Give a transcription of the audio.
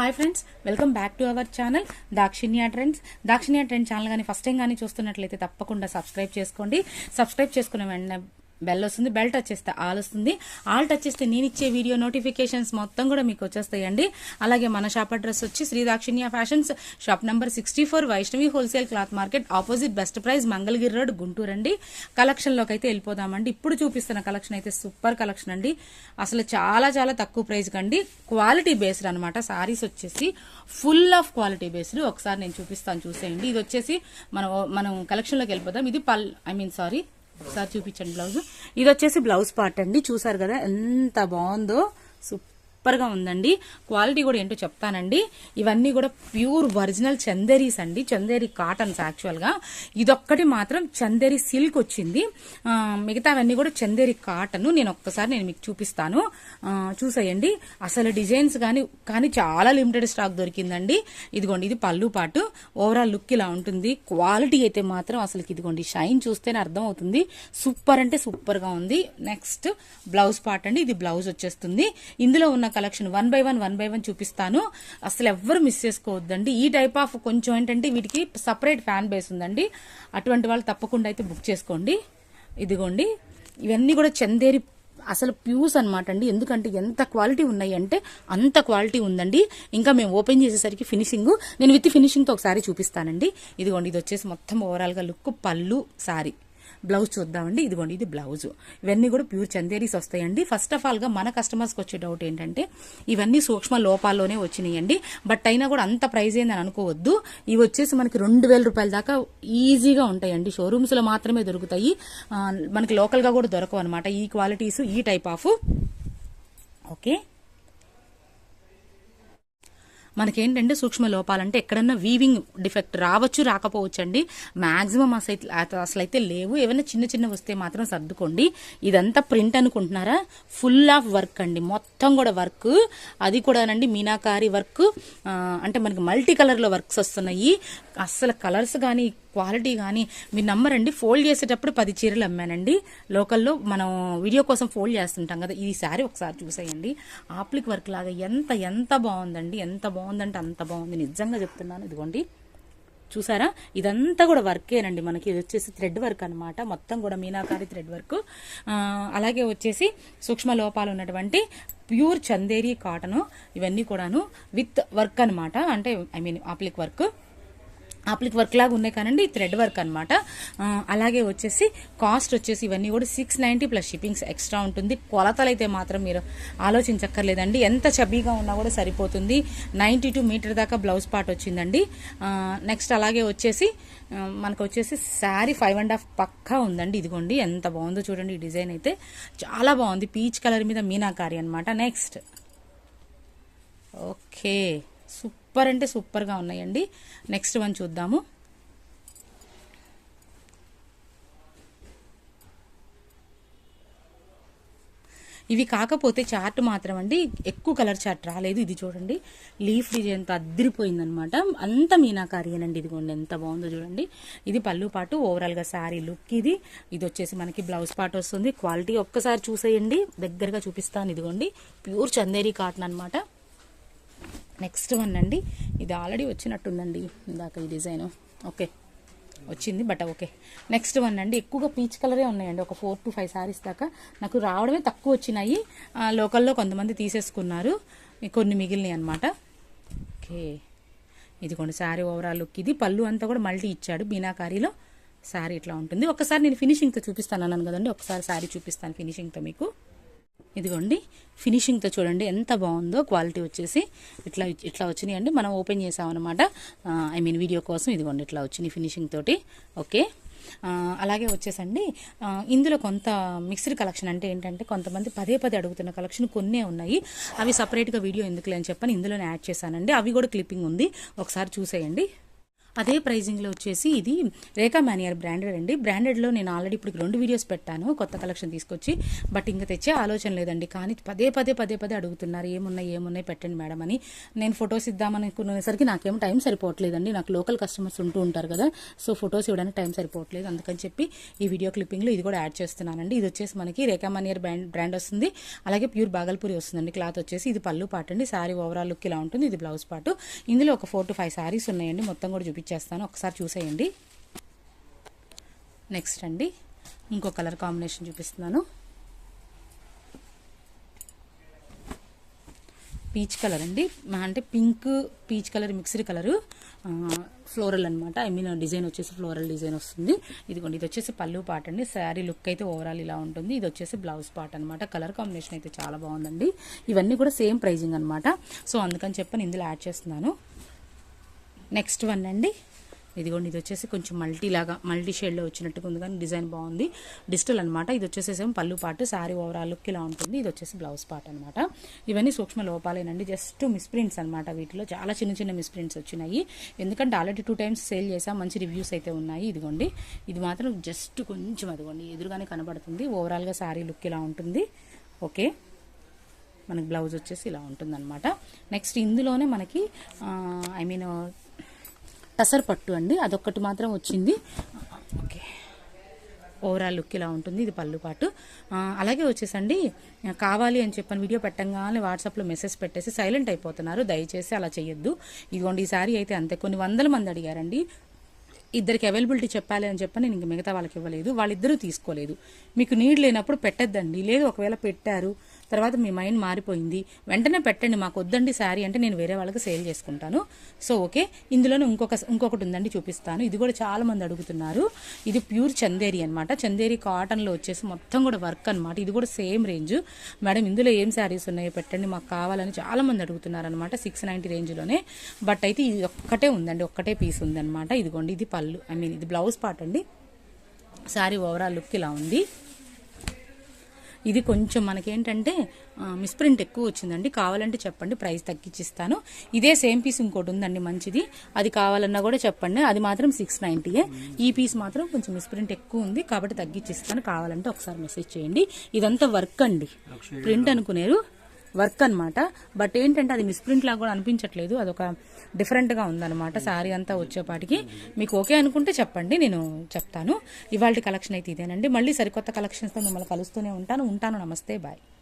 Hi friends welcome back to our channel Dakshinya trends Dakshinya trend channel కానీ first time కానీ చూస్తున్నట్లయితే తప్పకుండా subscribe చేసుకోండి. సబ్స్క్రైబ్ చేసుకున్న వెంటనే బెల్ వస్తుంది బెల్ టచ్ చేస్తే ఆల్ వస్తుంది. ఆల్ టచ్ చేస్తే నేను ఇచ్చే వీడియో నోటిఫికేషన్స్ మొత్తం కూడా మీకు వచ్చేస్తాయండి. అలాగే మన షాప్ అడ్రస్ వచ్చి Shri Dakshinya fashions shop number sixty four Vaishnavi wholesale cloth market opposite best price Mangalagiri road Guntur అండి. కలెక్షన్లోకి అయితే వెళ్ళిపోదామండి. ఇప్పుడు చూపిస్తున్న కలెక్షన్ అయితే సూపర్ కలెక్షన్ అండి. అసలు చాలా చాలా తక్కువ ప్రైస్కి కండి. క్వాలిటీ బేస్డ్ అనమాట సారీస్ వచ్చేసి ఫుల్ ఆఫ్ క్వాలిటీ బేస్డ్ ఒకసారి నేను చూపిస్తాను చూసేయండి. ఇది వచ్చేసి మనం మనం కలెక్షన్లోకి వెళ్ళిపోదాం. ఇది పల్ ఐ మీన్ సారీ ఒకసారి చూపించండి బ్లౌజ్. ఇది వచ్చేసి బ్లౌజ్ పార్ట్ అండి. చూసారు కదా ఎంత బాగుందో. సూపర్. సూపర్గా ఉందండి. క్వాలిటీ కూడా ఏంటో చెప్తానండి. ఇవన్నీ కూడా ప్యూర్ ఒరిజినల్ చందేరీస్ అండి. చందేరి కాటన్స్ యాక్చువల్గా. ఇదొక్కటి మాత్రం చందేరి సిల్క్ వచ్చింది. మిగతావన్నీ కూడా చందేరి కాటన్. నేను ఒక్కసారి నేను మీకు చూపిస్తాను. చూసేయండి. అసలు డిజైన్స్ కానీ కానీ చాలా లిమిటెడ్ స్టాక్ దొరికిందండి. ఇదిగోండి ఇది పళ్ళు పాటు. ఓవరాల్ లుక్ ఇలా ఉంటుంది. క్వాలిటీ అయితే మాత్రం అసలు ఇదిగోండి షైన్ చూస్తేనే అర్థం అవుతుంది సూపర్ అంటే సూపర్గా ఉంది. నెక్స్ట్ బ్లౌజ్ పార్ట్ అండి. ఇది బ్లౌజ్ వచ్చేస్తుంది. ఇందులో ఉన్న collection one by one one by one చూపిస్తాను. అసలు ఎవ్వరు మిస్ చేసుకోవద్దండి. ఈ టైప్ ఆఫ్ కొంచెం ఏంటంటే వీటికి సపరేట్ ఫ్యాన్ బేస్ ఉందండి. అటువంటి వాళ్ళు తప్పకుండా అయితే బుక్ చేసుకోండి. ఇదిగోండి. ఇవన్నీ కూడా చందేరి అసలు ప్యూస్ అనమాట అండి. ఎందుకంటే ఎంత క్వాలిటీ ఉన్నాయి అంటే అంత క్వాలిటీ ఉందండి. ఇంకా మేము ఓపెన్ చేసేసరికి ఫినిషింగ్. నేను విత్ ఫినిషింగ్తో ఒకసారి చూపిస్తానండి. ఇదిగోండి ఇది వచ్చేసి మొత్తం ఓవరాల్గా లుక్ పళ్ళు సారీ. బ్లౌజ్ చూద్దామండి. ఇదిగోండి ఇది బ్లౌజ్. ఇవన్నీ కూడా ప్యూర్ చందేరీస్ వస్తాయండి. ఫస్ట్ ఆఫ్ ఆల్గా మన కస్టమర్స్కి వచ్చే డౌట్ ఏంటంటే ఇవన్నీ సూక్ష్మ లోపాల్లోనే వచ్చినాయండి. బట్ అయినా కూడా అంత ప్రైజ్ ఏందని అనుకోవద్దు. ఇవి వచ్చేసి మనకి రెండు వేల రూపాయల దాకా ఈజీగా ఉంటాయండి. షోరూమ్స్లో మాత్రమే దొరుకుతాయి. మనకి లోకల్గా కూడా దొరకవు అనమాట ఈ క్వాలిటీస్ ఈ టైప్ ఆఫ్ ఓకే మనకేంటంటే సూక్ష్మ లోపాలంటే ఎక్కడన్నా వీవింగ్ డిఫెక్ట్ రావచ్చు రాకపోవచ్చు అండి మ్యాక్సిమం అసలు అసలు అయితే లేవు. ఏమైనా చిన్న చిన్న వస్తే మాత్రం సర్దుకోండి. ఇదంతా ప్రింట్ అనుకుంటున్నారా? ఫుల్ ఆఫ్ వర్క్ అండి. మొత్తం కూడా వర్క్ అది కూడానండి మీనాకారి వర్క్ అంటే మనకి మల్టీ కలర్లో వర్క్స్ వస్తున్నాయి. అస్సలు కలర్స్ కానీ క్వాలిటీ కానీ మీరు నమ్మరండి. ఫోల్డ్ చేసేటప్పుడు పది చీరలు అమ్మానండి. లోకల్లో మనం వీడియో కోసం ఫోల్డ్ చేస్తుంటాం కదా ఈ శారీ ఒకసారి చూసేయండి. ఆప్లిక్ వర్క్ లాగా ఎంత ఎంత బాగుందండి ఎంత బాగుందంటే అంత బాగుంది. నిజంగా చెప్తున్నాను ఇదిగోండి. చూసారా? ఇదంతా కూడా వర్కేనండి మనకి. ఇది వచ్చేసి థ్రెడ్ వర్క్ అనమాట మొత్తం కూడా మీనాకారి థ్రెడ్ వర్క్. అలాగే వచ్చేసి సూక్ష్మ లోపాలు ఉన్నటువంటి ప్యూర్ చందేరి కాటన్ ఇవన్నీ కూడాను విత్ వర్క్ అనమాట అంటే I mean applique work. Applique work లాగా ఉన్నాయి కానండి థ్రెడ్ వర్క్ అనమాట అలాగే వచ్చేసి కాస్ట్ వచ్చేసి ఇవన్నీ కూడా six ninety plus shippings extra ఉంటుంది. కొలతలు అయితే మాత్రం మీరు ఆలోచించక్కర్లేదండి. ఎంత చబీగా ఉన్నా కూడా సరిపోతుంది. నైంటీ టూ మీటర్ దాకా బ్లౌజ్ పార్ట్ వచ్చిందండి. నెక్స్ట్ అలాగే వచ్చేసి మనకు వచ్చేసి శారీ ఫైవ్ అండ్ హాఫ్ పక్కా ఉందండి. ఇదిగోండి ఎంత బాగుందో చూడండి ఈ డిజైన్ అయితే. చాలా బాగుంది. పీచ్ కలర్ మీద మీనాకారి అనమాట నెక్స్ట్ ఓకే. సూపర్ సూపర్ అంటే సూపర్గా ఉన్నాయండి. నెక్స్ట్ వన్ చూద్దాము. ఇవి కాకపోతే చార్ట్ మాత్రం అండి ఎక్కువ కలర్ చార్ట్ రాలేదు ఇది చూడండి. లీఫ్ డిజైన్తో అద్దరిపోయిందనమాట అంత మీనాకారియేనండి ఇదిగోండి ఎంత బాగుందో చూడండి. ఇది పళ్ళు పాటు ఓవరాల్గా శారీ లుక్ ఇది. ఇది వచ్చేసి మనకి బ్లౌజ్ పాటు వస్తుంది. క్వాలిటీ ఒక్కసారి చూసేయండి దగ్గరగా చూపిస్తాను ఇదిగోండి. ప్యూర్ చందేరి కాటన్ అనమాట నెక్స్ట్ వన్ అండి. ఇది ఆల్రెడీ వచ్చినట్టుందండి. ఇందాక ఈ డిజైన్. ఓకే. వచ్చింది బట్ ఓకే. నెక్స్ట్ వన్ అండి. ఎక్కువగా పీచ్ కలరే ఉన్నాయండి. ఒక ఫోర్ టు ఫైవ్ శారీస్ దాకా. నాకు రావడమే తక్కువ వచ్చినాయి. లోకల్లో కొంతమంది తీసేసుకున్నారు. కొన్ని మిగిలినాయి అనమాట ఓకే. ఇదిగోండి శారీ ఓవరాల్ లుక్. ఇది పళ్ళు అంతా కూడా మల్టీ ఇచ్చాడు. బీనాకారీలో శారీ ఇట్లా ఉంటుంది. ఒకసారి నేను ఫినిషింగ్తో చూపిస్తాను అన్నాను కదండి. ఒకసారి శారీ చూపిస్తాను ఫినిషింగ్తో మీకు. ఇదిగోండి ఫినిషింగ్తో చూడండి ఎంత బాగుందో క్వాలిటీ వచ్చేసి ఇట్లా ఇట్లా వచ్చినాయి అండి. మనం ఓపెన్ చేసామన్నమాట. ఐ మీన్ వీడియో కోసం ఇదిగోండి ఇట్లా వచ్చినాయి ఫినిషింగ్ తోటి ఓకే అలాగే వచ్చేసండి. ఇందులో కొంత మిక్స్డ్ కలెక్షన్ అంటే ఏంటంటే కొంతమంది పదే పదే అడుగుతున్న కలెక్షన్ కొన్నే ఉన్నాయి. అవి సపరేట్గా వీడియో ఎందుకులే అని చెప్పని ఇందులోనే యాడ్ చేశానండి. అవి కూడా క్లిప్పింగ్ ఉంది. ఒకసారి చూసేయండి. అదే ప్రైజింగ్లో వచ్చేసి ఇది రేఖా మ్యానియర్ బ్రాండెడ్ అండి. బ్రాండెడ్లో నేను ఆల్రెడీ ఇప్పుడు రెండు వీడియోస్ పెట్టాను కొత్త కలెక్షన్ తీసుకొచ్చి బట్ ఇంకా తెచ్చే ఆలోచన లేదండి. కానీ పదే పదే పదే పదే అడుగుతున్నారు ఏమున్నాయి ఏమున్నాయి పెట్టండి మేడం అని. నేను ఫొటోస్ ఇద్దామనుకునేసరికి నాకేం టైం సరిపోవట్లేదండి. నాకు లోకల్ కస్టమర్స్ ఉంటూ ఉంటారు కదా సో ఫొటోస్ ఇవ్వడానికి టైం సరిపోవట్లేదు. అందుకని చెప్పి ఈ వీడియో క్లిప్పింగ్లో ఇది కూడా యాడ్ చేస్తున్నానండి. ఇది వచ్చేసి మనకి రేఖా మానియర్ బ్రాండ్ బ్రాండ్ వస్తుంది. అలాగే ప్యూర్ బాగల్పూరి వస్తుందండి క్లాత్ వచ్చేసి. ఇది పళ్ళు పాట అండి. శారీ ఓవరాల్ లుక్ ఇలా ఉంటుంది. ఇది బ్లౌజ్ పాటు. ఇందులో ఒక ఫోర్ టు ఫైవ్ శారీస్ ఉన్నాయండి. మొత్తం కూడా చేస్తాను. ఒకసారి చూసేయండి. నెక్స్ట్ అండి. ఇంకో కలర్ కాంబినేషన్ చూపిస్తున్నాను. పీచ్ కలర్ అండి. మా అంటే pink peach colour mixed colour floral అనమాట ఐ మీన్ డిజైన్ వచ్చేసి ఫ్లోరల్ డిజైన్ వస్తుంది. ఇదిగోండి ఇది వచ్చేసి పళ్ళు పాట అండి. శారీ లుక్ అయితే ఓవరాల్ ఇలా ఉంటుంది. ఇది వచ్చేసి బ్లౌజ్ పార్ట్ అనమాట కలర్ కాంబినేషన్ అయితే చాలా బాగుందండి. ఇవన్నీ కూడా సేమ్ ప్రైజింగ్ అనమాట సో అందుకని చెప్పని ఇందులో యాడ్ చేస్తున్నాను. నెక్స్ట్ వన్ అండి. ఇదిగోండి ఇది వచ్చేసి కొంచెం మల్టీ లాగా మల్టీ షేడ్లో వచ్చినట్టుగా ఉంది కానీ డిజైన్ బాగుంది. డిజిటల్ అనమాట ఇది వచ్చేసి పళ్ళు పాటు శారీ ఓవరాల్ లుక్ ఇలా ఉంటుంది. ఇది వచ్చేసి బ్లౌజ్ పార్ట్ అనమాట ఇవన్నీ సూక్ష్మ లోపాలేనండి. జస్ట్ మిస్ప్రింట్స్ అనమాట వీటిలో. చాలా చిన్న చిన్న మిస్ప్రింట్స్ వచ్చినాయి. ఎందుకంటే ఆల్రెడీ టూ టైమ్స్ సేల్ చేసా. మంచి రివ్యూస్ అయితే ఉన్నాయి. ఇదిగోండి ఇది మాత్రం జస్ట్ కొంచెం అదిగోండి. ఎదురుగానే కనబడుతుంది. ఓవరాల్గా శారీ లుక్ ఇలా ఉంటుంది. ఓకే. మనకి బ్లౌజ్ వచ్చేసి ఇలా ఉంటుందన్నమాట. నెక్స్ట్ ఇందులోనే మనకి ఐ మీన్ టసర్ పట్టు అండి అదొక్కటి మాత్రం వచ్చింది. ఓకే. ఓవరాల్ లుక్ ఇలా ఉంటుంది ఇది పళ్ళు పాటు. అలాగే వచ్చేసండి కావాలి అని చెప్పని వీడియో పెట్టంగానే వాట్సాప్లో మెసేజ్ పెట్టేసి సైలెంట్ అయిపోతున్నారు దయచేసి అలా చేయొద్దు ఇదిగోండి ఈసారి అయితే అంతే. కొన్ని వందల మంది అడిగారండి ఇద్దరికి అవైలబిలిటీ చెప్పాలి అని చెప్పని నేను ఇంక మిగతా వాళ్ళకి ఇవ్వలేదు వాళ్ళిద్దరూ తీసుకోలేదు. మీకు నీడ్ లేనప్పుడు పెట్టద్దండి లేదు ఒకవేళ పెట్టారు తర్వాత మీ మైండ్ మారిపోయింది. వెంటనే పెట్టండి మాకు వద్దండి శారీ అంటే నేను వేరే వాళ్ళకి సేల్ చేసుకుంటాను. So okay. ఇందులోనే ఇంకొక ఇంకొకటి ఉందండి చూపిస్తాను. ఇది కూడా చాలా మంది అడుగుతున్నారు. ఇది ప్యూర్ చందేరి అనమాట చందేరి కాటన్లో వచ్చేసి మొత్తం కూడా వర్క్ అనమాట ఇది కూడా సేమ్ రేంజ్. మేడం ఇందులో ఏం శారీస్ ఉన్నాయో పెట్టండి మాకు కావాలని చాలా మంది అడుగుతున్నారు అనమాట సిక్స్ నైంటీ రేంజ్లోనే. బట్ అయితే ఇది ఒక్కటే ఉందండి ఒక్కటే పీస్ ఉందన్నమాట. ఇదిగోండి ఇది పళ్ళు ఐ మీన్ ఇది బ్లౌజ్ పార్ట్ అండి. శారీ ఓవరాల్ లుక్ ఇలా ఉంది. ఇది కొంచెం మనకేంటంటే మిస్ప్రింట్ ఎక్కువ వచ్చిందండి. కావాలంటే చెప్పండి ప్రైస్ తగ్గించిస్తాను. ఇదే సేమ్ పీస్ ఇంకోటి ఉందండి మంచిది. అది కావాలన్నా కూడా చెప్పండి. అది మాత్రం సిక్స్ నైంటీయే ఈ పీస్ మాత్రం కొంచెం మిస్ప్రింట్ ఎక్కువ ఉంది కాబట్టి తగ్గించిస్తాను. కావాలంటే ఒకసారి మెసేజ్ చేయండి. ఇదంతా వర్క్ అండి. ప్రింట్ అనుకునేరు. వర్క్ అన్నమాట. బట్ ఏంటంటే అది మిస్ప్రింట్ లాగా కూడా అనిపించట్లేదు. అదొక డిఫరెంట్గా ఉందన్నమాట శారీ అంతా వచ్చేపాటికి. మీకు ఓకే అనుకుంటే చెప్పండి నేను చెప్తాను. ఇవాళ కలెక్షన్ అయితే ఇదేనండి. మళ్ళీ సరికొత్త కలెక్షన్స్తో మిమ్మల్ని కలుస్తూనే ఉంటాను. ఉంటాను. నమస్తే. బాయ్.